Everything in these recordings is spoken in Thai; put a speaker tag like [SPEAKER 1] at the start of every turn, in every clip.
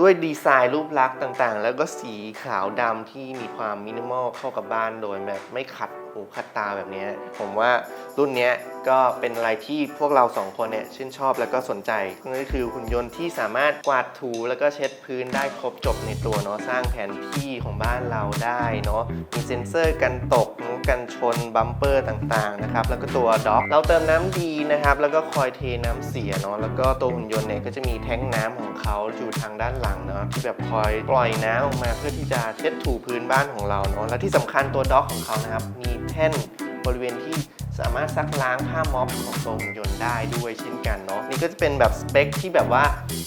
[SPEAKER 1] ด้วยดีไซน์รูปลักษณ์ต่างๆ แล้วก็สีขาวดำที่มีความมินิมอลเข้ากับบ้านโดยแบบไม่ขัดหูขัดตาแบบนี้ ผมว่ารุ่นนี้ก็เป็นอะไรที่พวกเราสองคนเนี่ยชื่นชอบแล้วก็สนใจนั่นก็คือหุ่นยนต์ที่สามารถกวาดถูแล้วก็เช็ดพื้นได้ครบจบในตัวเนาะสร้างแผนที่ของบ้านเราได้เนาะมีเซ็นเซอร์กันตก กันชนบัมเปอร์ต่างๆนะครับแล้วก็ตัวด็อกเราเติมน้ำดีนะครับแล้วก็คอยเทน้ำเสียเนาะแล้วก็ตัวหุ่นยนต์เนี่ยก็จะมีแท้งน้ำของเขาอยู่ทางด้านหลังเนาะที่แบบคอยปล่อยน้ำออกมาเพื่อที่จะเช็ดถูพื้นบ้านของเราเนาะและที่สำคัญตัวด็อกของเขานะครับมีแท่นบริเวณที่สามารถซักล้างผ้าม็อบของตัวหุ่นยนต์ได้ด้วยเช่นกันเนาะนี่ก็จะเป็นแบบสเปคที่แบบว่า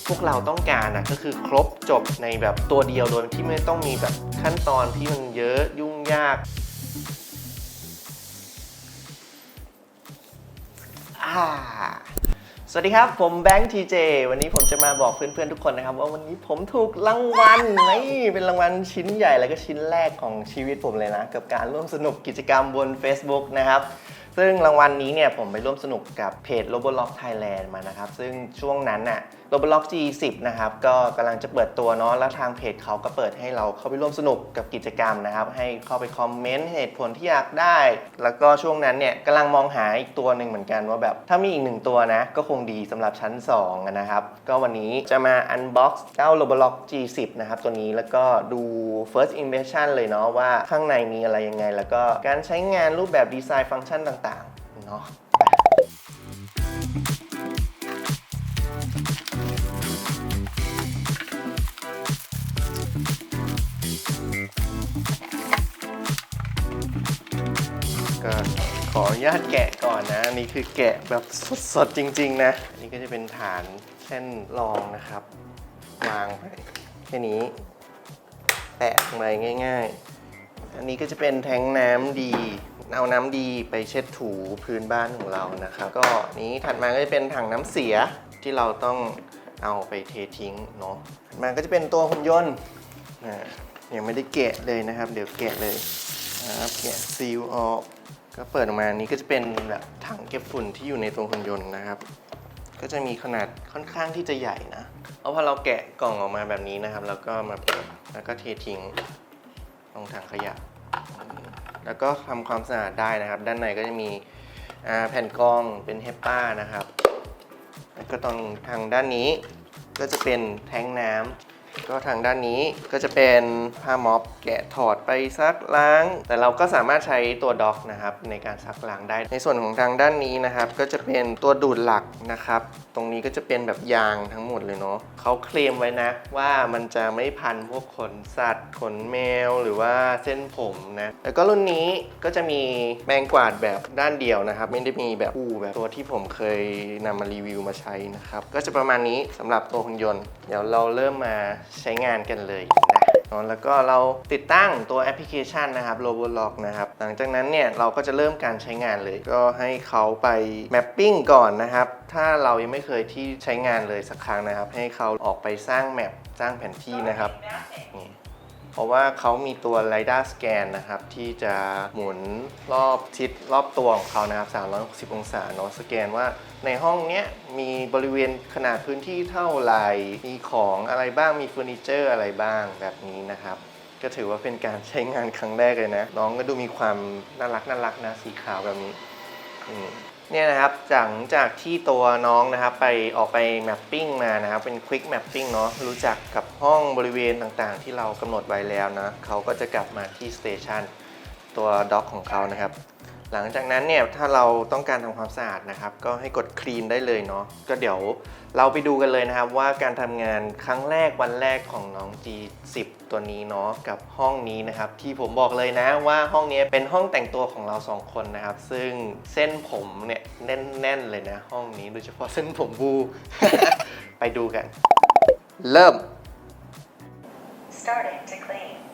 [SPEAKER 1] พวกเราต้องการนะก็คือครบจบในแบบตัวเดียวโดยที่ไม่ต้องมีแบบขั้นตอนที่มันเยอะยุ่งยาก อ่าสวัสดีครับ ผมแบงค์ทีเจวันนี้ผมจะมาบอกเพื่อนๆทุกคนนะครับ ว่าวันนี้ผมถูกรางวัลนี่เป็นรางวัลชิ้นใหญ่แล้วก็ชิ้นแรกของชีวิตผมเลยนะ กับการร่วมสนุกกิจกรรมบน Facebook นะครับ ซึ่งรางวัลนี้เนี่ยผมไปร่วมสนุกกับเพจ Roblox Thailand มานะครับ ซึ่งช่วงนั้นน่ะ Roblox G10 นะครับ ก็กำลังจะเปิดตัวเนาะแล้วทางเพจเขาก็เปิดให้เราเข้าไปร่วมสนุกกับกิจกรรมนะครับ ให้เข้าไปคอมเมนต์เหตุผลที่อยากได้ แล้วก็ช่วงนั้นเนี่ยกำลังมองหาอีกตัวหนึ่งเหมือนกันว่าแบบ ถ้ามีอีกหนึ่งตัวนะ ก็คงดีสำหรับชั้น 2 นะครับ ก็วันนี้จะมา unbox เจ้า Roblox G10 นะครับตัวนี้แล้วก็ดู first impression เลยเนาะว่าข้างในมีอะไรยังไง แล้วก็การใช้งานรูปแบบดีไซน์ฟังก์ชันต่างๆเนาะก็ขออนุญาตแกะก่อนนะอันนี่คือแกะแบบสดๆจริง ๆ นะ อันนี้ก็จะเป็นฐานเช่นรองนะครับ วางไปแค่นี้ แตะลงไปง่าย ๆ อันนี้ก็จะเป็นแทงน้ำดีเอาน้ำดีไปเช็ดถูพื้นบ้านของเรานะครับ ก็นี้ถัดมาก็จะเป็นถังน้ำเสียที่เราต้องเอาไปเททิ้งเนาะถัดมาก็จะเป็นตัวหุ่นยนต์อ่ายังไม่ได้แกะเลยนะครับ เดี๋ยวแกะเลยนะครับแกะซีลออกก็เปิดออกมานี้ก็จะเป็นแบบถังเก็บฝุ่นที่อยู่ในตัวหุ่นยนต์นะครับ ก็จะมีขนาดค่อนข้างที่จะใหญ่นะเอาพอเราแกะกล่องออกมาแบบนี้นะครับ แล้วก็มาเปิดแล้วก็เททิ้งลงถังขยะ แล้วก็ทำความสะอาดได้นะครับ ด้านในก็จะมีแผ่นกรองเป็นเฮปป้านะครับ แล้วก็ตรงทางด้านนี้ก็จะเป็นแท้งน้ำ ก็ทางด้านนี้ก็จะเป็นผ้าม็อบแกะถอดไปซักล้าง แต่เราก็สามารถใช้ตัวด็อกนะครับในการซักล้างได้ ในส่วนของทางด้านนี้นะครับ ก็จะเป็นตัวดูดหลักนะครับ ตรงนี้ก็จะเป็นแบบยางทั้งหมดเลยเนาะเขาเคลมไว้นะ ว่ามันจะไม่พันพวกขนสัตว์ขนแมวหรือว่าเส้นผมนะแล้วก็รุ่นนี้ก็จะมีแมงกวาดแบบด้านเดียวนะครับ ไม่ได้มีแบบคู่แบบตัวที่ผมเคยนำมารีวิวมาใช้นะครับก็จะประมาณนี้สำหรับตัวหุ่นยนต์ เดี๋ยวเราเริ่มมาใช้งานกันเลยนะแล้วก็เราติดตั้งตัวแอปพลิเคชันนะครับ Roblox นะครับ หลังจากนั้นเนี่ยเราก็จะเริ่มการใช้งานเลย ก็ให้เขาไปแมปปิ้งก่อนนะครับ ถ้าเรายังไม่เคยที่ใช้งานเลยสักครั้งนะครับ ให้เขาออกไปสร้างแมปสร้างแผนที่นะครับนี่ เพราะว่าเขามีตัว LiDAR scan นะครับ ที่จะหมุนรอบทิศรอบตัวของเขานะครับ 360 องศาเนาะสแกนว่าในห้องเนี้ยมีบริเวณขนาดพื้นที่เท่าไหร่ มีของอะไรบ้างมีเฟอร์นิเจอร์อะไรบ้างแบบนี้นะครับก็ถือว่าเป็นการใช้งานครั้งแรกเลยนะ น้องก็ดูมีความน่ารักน่ารักนะสีขาวแบบนี้ เนี่ยนะครับหลังจากที่ตัวน้องนะครับไปออกไปแมปปิ้งมานะครับเป็นควิกแมปปิ้งเนาะรู้จักกับห้องบริเวณต่างๆ ที่เรากำหนดไว้แล้วนะเขาก็จะกลับมาที่สเตชันตัวด็อกของเขานะครับ หลังจากนั้นเนี่ยถ้าเราต้องการทำความสะอาดนะครับ ก็ให้กดคลีนได้เลยเนาะก็เดี๋ยวเราไปดูกันเลยนะครับ ว่าการทำงานครั้งแรกวันแรกของน้อง G10 ตัวนี้เนาะกับห้องนี้นะครับ ที่ผมบอกเลยนะว่าห้องนี้เป็นห้องแต่งตัวของเราสองคนนะครับ ซึ่งเส้นผมเนี่ยแน่นๆเลยนะ ห้องนี้โดยเฉพาะเส้นผมบู ไปดูกัน เริ่ม
[SPEAKER 2] Starting to clean.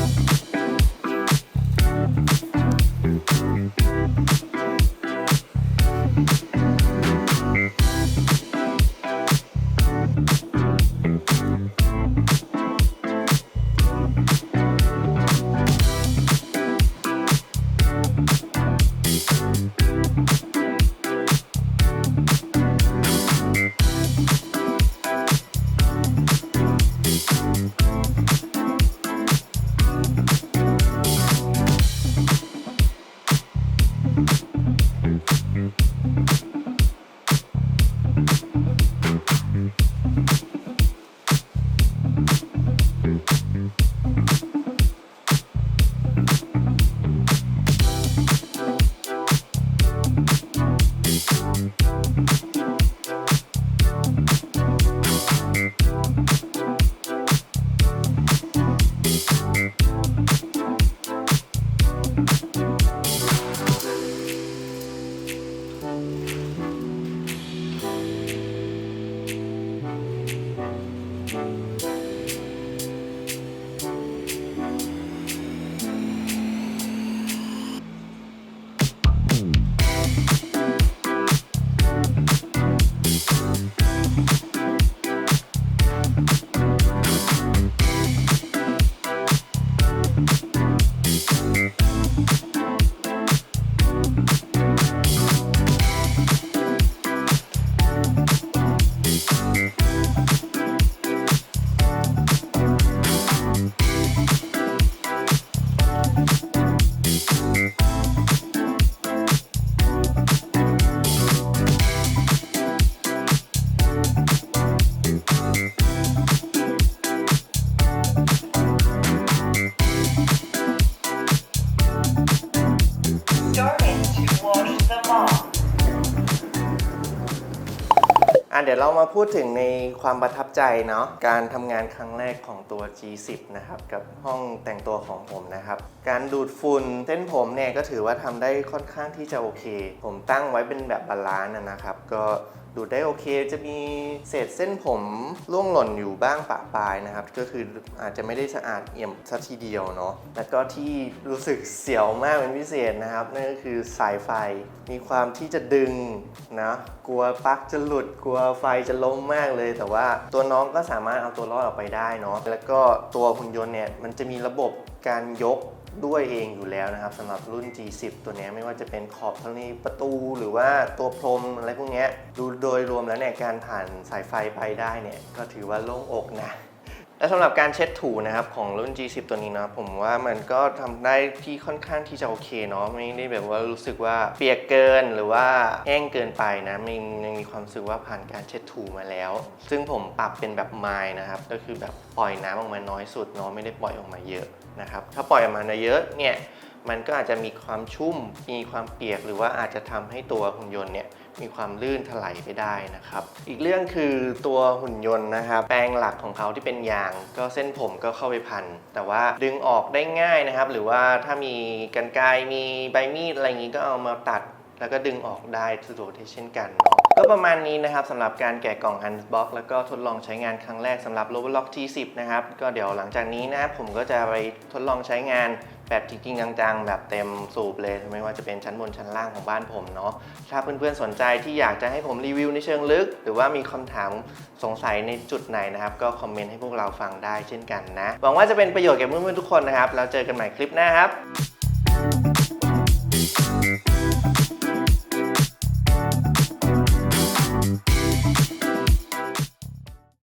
[SPEAKER 2] Thank
[SPEAKER 1] you. Música Starting ดี๋ยวเรามาพูดถึงในความประทับใจเนาะการทำงานครั้งแรกของตัว G10 นะครับ กับห้องแต่งตัวของผมนะครับ การดูดฝุ่นเส้นผมเนี่ยก็ถือว่าทำได้ค่อนข้างที่จะโอเค ผมตั้งไว้เป็นแบบบาลานซ์นะนะครับ ก็ ดูดได้โอเคจะมีเศษเส้นผมร่วงหล่นอยู่บ้างปะปลายนะครับ ก็คืออาจจะไม่ได้สะอาดเอี่ยมสักทีเดียวเนาะแล้วก็ที่รู้สึกเสียวมากเป็นพิเศษนะครับ นั่นก็คือสายไฟมีความที่จะดึงนะกลัวปลั๊กจะหลุดกลัวไฟจะล้มมากเลย แต่ว่าตัวน้องก็สามารถเอาตัวรอดออกไปได้เนาะแล้วก็ตัวหุ่นยนต์เนี่ยมันจะมีระบบการยก ด้วยเองอยู่แล้วนะครับสำหรับรุ่น G10 ตัวนี้ไม่ว่าจะเป็นขอบทางนี้ประตูหรือว่าตัวพรมอะไรพวกนี้ดูโดยรวมแล้วเนี่ยการผ่านสายไฟไปได้เนี่ยก็ถือว่าโล่งอกนะ และสำหรับการเช็ดถูนะครับของรุ่น G10 ตัวนี้เนาะผมว่ามันก็ทำได้ที่ค่อนข้างที่จะโอเคเนาะไม่ได้แบบว่ารู้สึกว่าเปียกเกินหรือว่าแห้งเกินไปนะมันยังมีความรู้สึกว่าผ่านการเช็ดถูมาแล้ว ซึ่งผมปรับเป็นแบบไมล์นะครับก็คือแบบปล่อยน้ำออกมาน้อยสุดเนาะไม่ได้ปล่อยออกมาเยอะนะครับถ้าปล่อยออกมาเยอะเนี่ย มันก็อาจจะมีความชุ่ม มีความเปียก หรือว่าอาจจะทำให้ตัวหุ่นยนต์เนี่ยมีความลื่นถลายไปได้นะครับ อีกเรื่องคือตัวหุ่นยนต์นะครับแปลงหลักของเขาที่เป็นยาง ก็เส้นผมก็เข้าไปพัน แต่ว่าดึงออกได้ง่ายนะครับ หรือว่าถ้ามีกันไกรมีใบมีดอะไรอย่างนี้ก็เอามาตัด แล้วก็ดึงออกได้สะดวกเช่นกันเนาะก็ประมาณนี้นะครับสำหรับการแกะกล่อง Unbox แล้วก็ทดลองใช้งานครั้งแรกสำหรับ Roblox T10 นะครับ ก็เดี๋ยวหลังจากนี้นะผมก็จะไปทดลองใช้งาน แบบจริงๆจังๆ แบบเต็มสูบเลยไม่ว่าจะเป็นชั้นบนชั้นล่างของบ้านผมเนาะถ้าเพื่อนๆสนใจที่อยากจะให้ผมรีวิวในเชิงลึก หรือว่ามีคำถามสงสัยในจุดไหนนะครับ ก็คอมเมนต์ให้พวกเราฟังได้เช่นกันนะหวังว่าจะเป็นประโยชน์แก่เพื่อนๆทุกคนนะครับแล้วเจอกันใหม่คลิปหน้าครับ